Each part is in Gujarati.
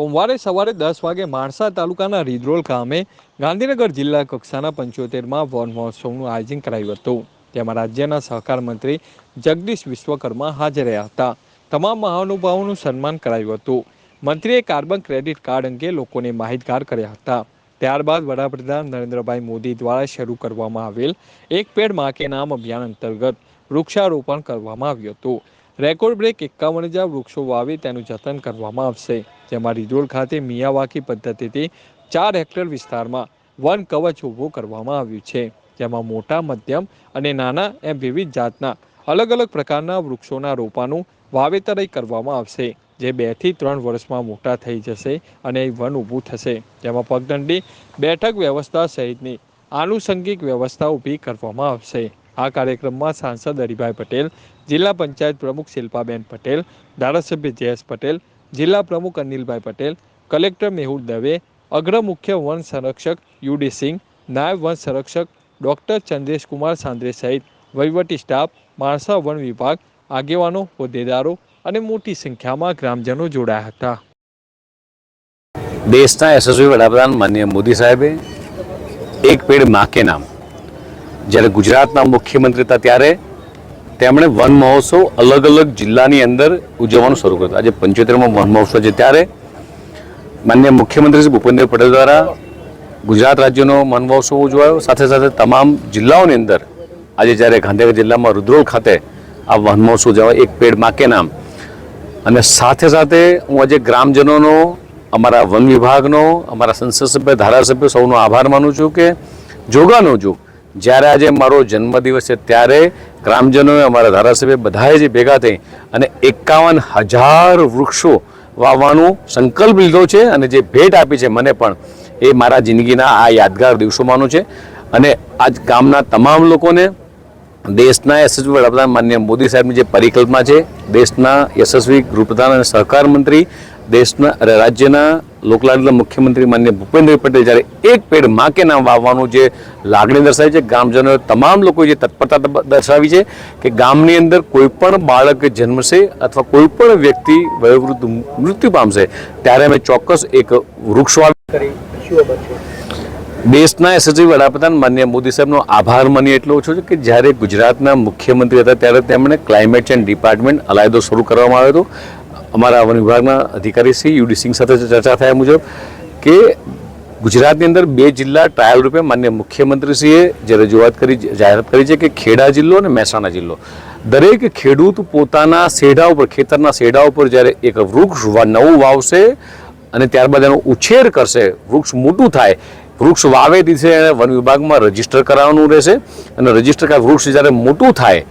સોમવારે સવારે દસ વાગે માણસા તાલુકાના રીદરોલ ગામે ગાંધીનગર જિલ્લા કક્ષાના પંચોતેરમાં વન મહોત્સવનું આયોજન કરાયું હતું. તેમાં રાજ્યના સહકાર મંત્રી જગદીશ વિશ્વકર્મા હાજર રહ્યા હતા. તમામ મહાનુભાવોનું સન્માન કરાયું હતું. મંત્રીએ કાર્બન ક્રેડિટ કાર્ડ અંગે લોકોને માહિતગાર કર્યા હતા. ત્યારબાદ વડાપ્રધાન નરેન્દ્રભાઈ મોદી દ્વારા શરૂ કરવામાં આવેલ એક પેડમાં કે નામ અભિયાન અંતર્ગત વૃક્ષારોપણ કરવામાં આવ્યું હતું. રેકોર્ડ બ્રેક એકાવન હજાર વૃક્ષો વાવી તેનું જતન કરવામાં આવશે. જેમાં રિડોલ ખાતે મિયાવાકી પદ્ધતિથી ચાર હેક્ટર વિસ્તારમાં વન કવચ ઊભું કરવામાં આવ્યું છે. જેમાં મોટા, મધ્યમ અને નાના એમ વિવિધ જાતના અલગ અલગ પ્રકારના વૃક્ષોના રોપાનું વાવેતર કરવામાં આવશે. જે બેથી ત્રણ વર્ષમાં મોટા થઈ જશે અને વન ઊભું થશે. જેમાં પગદંડી બેઠક વ્યવસ્થા સહિતની આનુષંગિક વ્યવસ્થા ઊભી કરવામાં આવશે. આ કાર્યક્રમમાં સાંસદ હરિભાઈ પટેલ, જિલ્લા પંચાયત પ્રમુખ શિલ્પાબેન પટેલ, ધારાસભ્ય જયેશ પટેલ, જિલ્લા પ્રમુખ અનિલભાઈ પટેલ, કલેક્ટર મેહુલ દવે, અગ્ર મુખ્ય વન સંરક્ષક યુડી સિંહ, નાયબ વન સંરક્ષક ડૉક્ટર ચંદ્રેશકુમાર સાંદ્રે સહિત વહીવટી સ્ટાફ, માણસા વન વિભાગ, આગેવાનો, હોદ્દેદારો અને મોટી સંખ્યામાં ગ્રામજનો જોડાયા હતા. દેશના યશસ્વી વડાપ્રધાન માનનીય મોદી સાહેબે એક પેડમાં કે નામ જ્યારે ગુજરાતના મુખ્યમંત્રી હતા ત્યારે તેમણે વન મહોત્સવ અલગ અલગ જિલ્લાની અંદર ઉજવવાનું શરૂ કર્યું આજે પંચોતેરમાં વન મહોત્સવ છે. ત્યારે માન્ય મુખ્યમંત્રી શ્રી ભૂપેન્દ્ર પટેલ દ્વારા ગુજરાત રાજ્યનો વન મહોત્સવ ઉજવાયો. સાથે સાથે તમામ જિલ્લાઓની અંદર આજે જ્યારે ગાંધીનગર જિલ્લામાં રુદ્રોલ ખાતે આ વન મહોત્સવ ઉજવાય, એક પેડ માકે નામ. અને સાથે સાથે હું આજે ગ્રામજનોનો, અમારા વન વિભાગનો, અમારા સંસદ સભ્ય, ધારાસભ્ય સૌનો આભાર માનું છું કે જોગાનો જોગ જ્યારે આજે મારો જન્મદિવસ છે ત્યારે ગ્રામજનોએ અમારા ધારાસભ્ય બધાએ જે ભેગા થઈ અને એકાવન હજાર વૃક્ષો વાવવાનો સંકલ્પ લીધો છે અને જે ભેટ આપી છે મને પણ, એ મારા જિંદગીના આ યાદગાર દિવસોમાંનું છે. અને આજ ગામના તમામ લોકોને દેશના યશસ્વી વડાપ્રધાન માન્ય મોદી સાહેબની જે પરિકલ્પના છે, દેશના યશસ્વી ગૃહપ્રધાન અને સહકાર મંત્રી, દેશના રાજ્યના લોકલાડીલા મુખ્યમંત્રી માન્ય ભૂપેન્દ્ર પટેલ જ્યારે એક પેડમાં કે નામ વાવવાનું જે લાગણી દર્શાવી છે ગ્રામજનોએ તમામ લોકોએ જે તત્પરતા દર્શાવી છે કે ગામની અંદર કોઈ પણ બાળક જન્મશે અથવા કોઈ પણ વ્યક્તિ વયોવૃદ્ધ મૃત્યુ પામશે ત્યારે અમે ચોક્કસ એક વૃક્ષ વાવી દેશના યશસ્વી વડાપ્રધાન માન્ય મોદી સાહેબનો આભાર માની એટલો ઓછો છે કે જ્યારે ગુજરાતના મુખ્યમંત્રી હતા ત્યારે તેમણે ક્લાઇમેટ ચેન્જ ડિપાર્ટમેન્ટ અલાયદો શરૂ કરવામાં આવ્યો હતો. અમારા વન વિભાગના અધિકારી શ્રી યુડી સિંહ સાથે ચર્ચા થયા મુજબ કે ગુજરાતની અંદર બે જિલ્લા ટ્રાયલ રૂપે માન્ય મુખ્યમંત્રીશ્રીએ જે રજૂઆત કરી, જાહેરાત કરી છે કે ખેડા જિલ્લો અને મહેસાણા જિલ્લો. દરેક ખેડૂત પોતાના સેઢા ઉપર, ખેતરના સેઢા ઉપર જ્યારે એક વૃક્ષ નવું વાવશે અને ત્યારબાદ એનો ઉછેર કરશે, વૃક્ષ મોટું થાય, વૃક્ષ વાવે દિવસે એને વન વિભાગમાં રજિસ્ટર કરાવવાનું રહેશે અને રજિસ્ટર વૃક્ષ જ્યારે મોટું થાય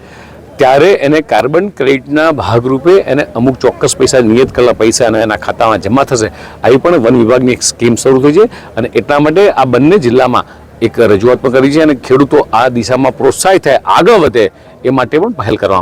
ત્યારે એને કાર્બન ક્રેડિટના ભાગરૂપે એને અમુક ચોક્કસ પૈસા નિયત કરેલા પૈસા અને એના ખાતામાં જમા થશે. આવી પણ વન વિભાગની એક સ્કીમ શરૂ થઈ છે અને એટલા માટે આ બંને જિલ્લામાં એક રજૂઆત પણ કરી છે અને ખેડૂતો આ દિશામાં પ્રોત્સાહિત થાય, આગળ વધે એ માટે પણ પહેલ કરવામાં